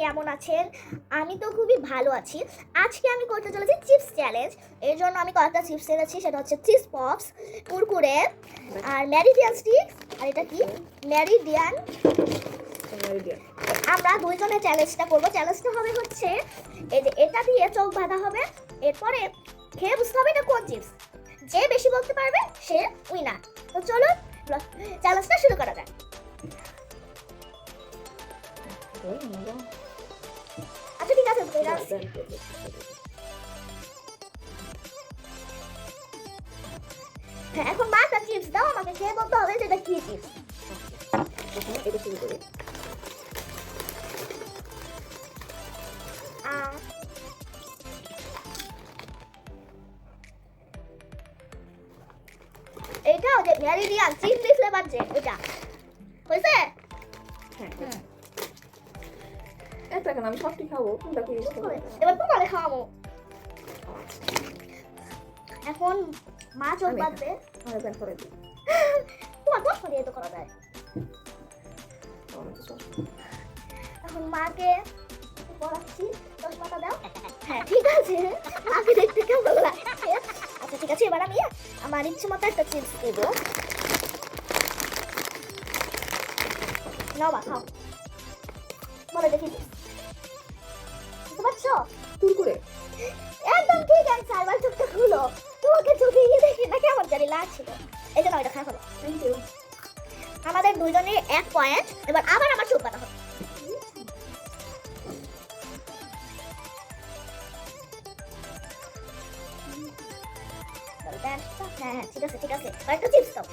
কেমন আছেন? আমি তো খুবই ভালো আছি। আজকে আমি করতে চলেছি চিপস চ্যালেঞ্জ। এর জন্য আমি কয়েকটা চিপস এনেছি সেটা হচ্ছে চিপস পপস কুরকুরে আর ম্যারিডিয়ান স্টিক আর এটা কি? ম্যারিডিয়ান। আমরা দুইজনে চ্যালেঞ্জটা করব। চ্যালেঞ্জটা হবে হচ্ছে এই যে এটা দিয়ে চোখ বাঁধা হবে এরপরে খেয়ে বুঝতে হবে এটা কোন চিপস। যে বেশি বলতে পারবে সে উইনার তো চলো চ্যালেঞ্জটা শুরু করা যাক। এটা হ্যাঁ এখন মা একটা চিপস দাও, আমাকে খেয়ে বলতে হবে যে এটা কি চিপস এটা শুরু করি আর এইটা ওই যে ম্যারিডিয়ান চিলি ফ্লেভার যে ওইটা হয়েছে। হ্যাঁ একটা কেন? আমি সবটি খাব। কোনটা কি এবার তোমারে খাওয়াবো। এখন মা চোখ বাঁধবে। আমার ব্যান করে দিই। তোমার কষ্ট দিয়ে তো করা যায়। এখন মাকে পড়াচ্ছি। চশমাটা দাও। হ্যাঁ ঠিক আছে। মাকে দেখতে কেমন লাগছে আচ্ছা ঠিক আছে এবার আমি আমার ইচ্ছে মতো একটা চিপস দেব। নাও মা খাও। বলে দেখি। কুরকুরে একদম ঠিক অ্যান্সার এবার চোখটা খুলো। তোমাকে চোখে গিয়ে দেখি না কেমন জানি লাগছিল। এই জন্য ওইটা থ্যাংক ইউ আমাদের দুজনের এক পয়েন্ট এবার আবার আমার চোখ বাঁধা হবে হ্যাঁ হ্যাঁ ঠিক আছে ঠিক আছে। একটা চিপস দাও।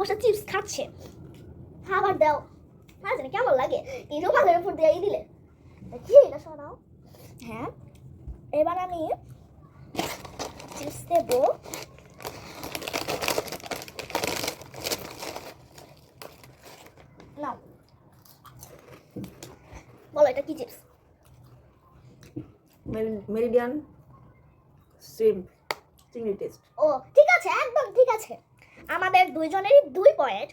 বসে চিপস খাচ্ছে। খাবার দাও। না জানি কেমন লাগে? এই রুমালের উপর দিয়ে দিলে। কি এটা শোনাও হ্যাঁ। এবার আমি চিপস দেবো। নাও। বলো এটা কি চিপস? মেরিডিয়ান স্ট্রিম চিংড়ি টেস্ট। ও ঠিক আছে একদম ঠিক আছে। আমাদের দুইজনেরই দুই পয়েন্ট।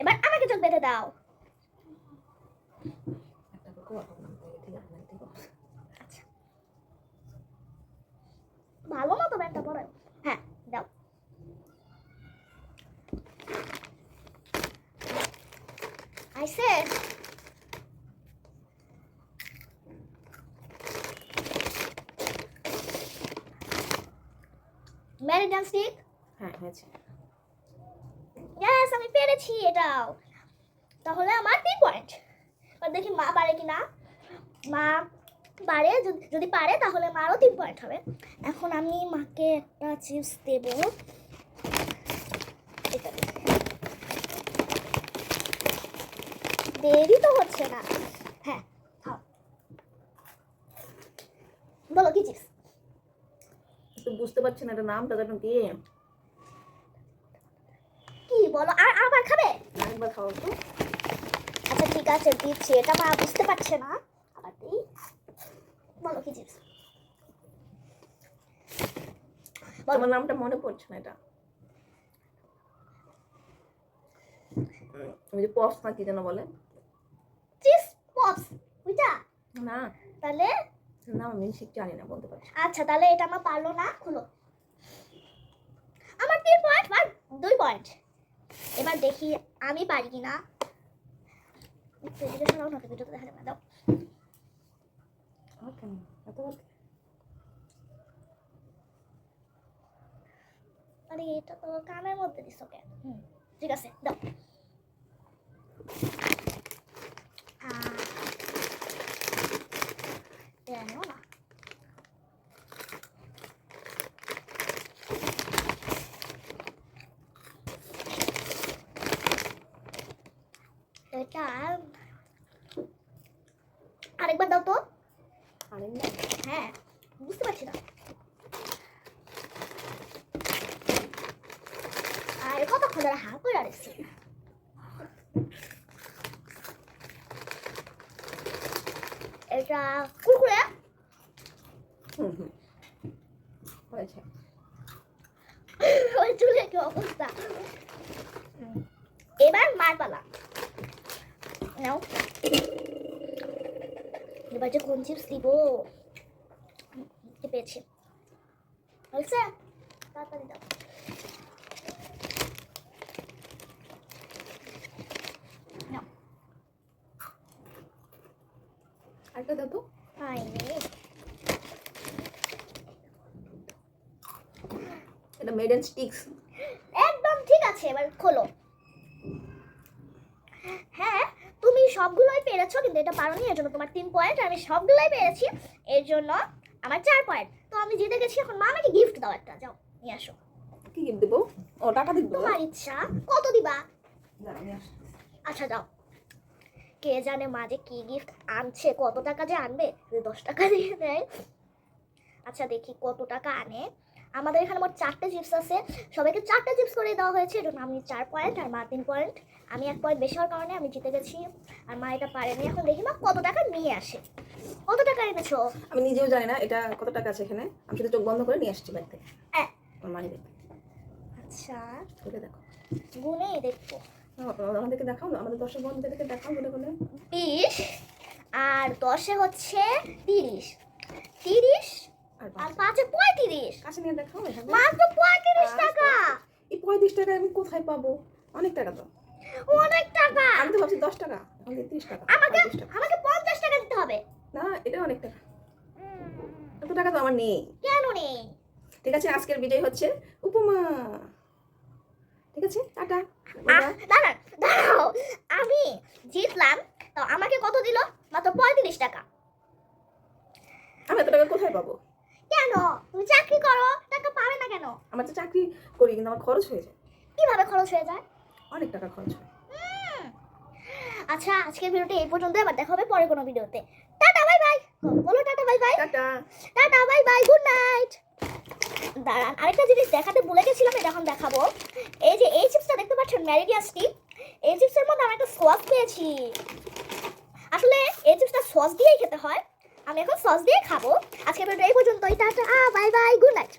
এবার আমাকে চোখ বেঁধে দাও। ভালো মতো ব্যাগটা পরে। হ্যাঁ দাও। আইসে ম্যারিডান স্টিক হ্যাঁ হয়েছে। ইয়েস আমি পেরেছি এটাও। তাহলে আমার তিন পয়েন্ট এবার দেখি মা পারে কি না মা পারে যদি- যদি পারে তাহলে মারও তিন পয়েন্ট হবে। এখন আমি মাকে একটা চিপস দেব। এটা দেরি তো হচ্ছে না। হ্যাঁ বলো কি চিপস তো বুঝতে পারছি না এটা নামটা কি কি? বলো আর আবার খাবে? আরেকবার খাওয়া তো আচ্ছা ঠিক আছে দিচ্ছি। এটা মা বুঝতে পারছে না। আবার দিই। বলো কি চিপস। আমার নামটা মনে পড়ছে না এটা। ওই যে পপস না কি যেন বলে? চিপস পপস ওইটা না। তাহলে? নাম আমি ঠিক জানি না বলতে পারছি আচ্ছা তাহলে এটা আমার পারল না খুলো। আমার তিন পয়েন্ট আর দুই পয়েন্ট এবার দেখি আমি পারি কি না একটু এদিকে সরাও না তো ভিডিওতে দেখা যাবে না দাও আমার কেন এতবার আরে এটা তো কানের মধ্যে দিস ওকে হুম ঠিক আছে দাও আহ, এটা নেও না এটা আরেকবার দাও তো আরে না হ্যাঁ বুঝতে পারছি না কতক্ষণ ধরে হা করে রয়েছি এটা কুরকুরে হুম হুম হয়েছে ওই চুলে কি অবস্থা হুম। এবার মার পালা নাও এবার যে কোন চিপস দিব পেয়েছি হয়েছে তাড়াতাড়ি দাও আরেকটা হয়নি এটা মেড এন্ড স্টিক্স একদম ঠিক আছে এবার খোলো। হ্যাঁ তুমি সবগুলোই পেরেছ কিন্তু এটা পারোনি এর জন্য তোমার তিন পয়েন্ট আমি সবগুলোই পেরেছি এর জন্য আমার চার পয়েন্ট তো আমি জিতে গেছি এখন মা আমাকে গিফট দাও একটা যাও নিয়ে আসো। কি গিফট দেবো? ও টাকা দিব? তোমার ইচ্ছা। কত দিবা। আচ্ছা যাও। কে জানে মা যে কি গিফট আনছে কত টাকা যে আনবে? দশ টাকা দিয়ে দেয়। আচ্ছা দেখি কত টাকা আনে। আমাদের এখানে মোট চারটে চিপস আছে। সবাইকে চারটে চিপস করে দেওয়া হয়েছে। এজন্য আমি চার পয়েন্ট আর মা তিন পয়েন্ট আমি এক পয়েন্ট বেশি হওয়ার কারণে আমি জিতে গেছি। আর মা এটা পারেনি। এখন দেখি মা কত টাকা নিয়ে আসে। কত টাকা এনেছো? আমি নিজেও জানি না এটা কত টাকা আছে এখানে। আমি শুধু চোখ বন্ধ করে নিয়ে আসছি বাড়িতে। হ্যাঁ। আমার মানি আচ্ছা। খুলে দেখো। গুনেই দেখব। আমাদেরকে দেখাও না আমাদের দর্শক বন্ধুদেরকে দেখাও বলে বলে। বিশ আর দশে হচ্ছে তিরিশ। তিরিশ আর। পাঁচে। পঁয়ত্রিশ। কাছে নিয়ে দেখাও মাত্র পঁয়ত্রিশ টাকা। এই পঁয়ত্রিশ টাকা আমি কোথায় পাবো? অনেক টাকা তো। অনেক টাকা। আমি তো ভাবছি দশ টাকা এখন তিরিশ টাকা আমাকে আমাকে পঞ্চাশ টাকা দিতে হবে। না এটা অনেক টাকা। এত টাকা তো আমার নেই। কেন নেই? ঠিক আছে আজকের বিজয় হচ্ছে উপমা। ঠিক আছে? টাটা। দাঁড়ান দাঁড়াও। আমি জিতলাম তো আমাকে কত দিল? মাত্র পঁয়ত্রিশ টাকা। আমি এত টাকা কোথায় পাবো? কেন? তুমি চাকরি করো টাকা পাবে না কেন? আমার তো চাকরি করি কিন্তু আমার খরচ হয়ে যায়। কীভাবে খরচ হয়ে যায়? অনেক টাকা খরচ হয়। আচ্ছা আজকের ভিডিওটি এই পর্যন্ত আবার দেখা হবে পরে কোনো ভিডিওতে। টাটা বাই বাই বলো tata bye bye tata. Tata bye bye good night. দাঁড়ান আরেকটা জিনিস দেখাতে ভুলে গেছিলাম এটা এখন দেখাবো। দেখতে পাচ্ছেন এই চিপসের মধ্যে আমি একটা সস পেয়েছি আসলে এই চিপসটা সস দিয়েই খেতে হয়, আমি এখন সস দিয়ে খাব। আজকে ভিডিও এই পর্যন্তই, tata, bye bye good night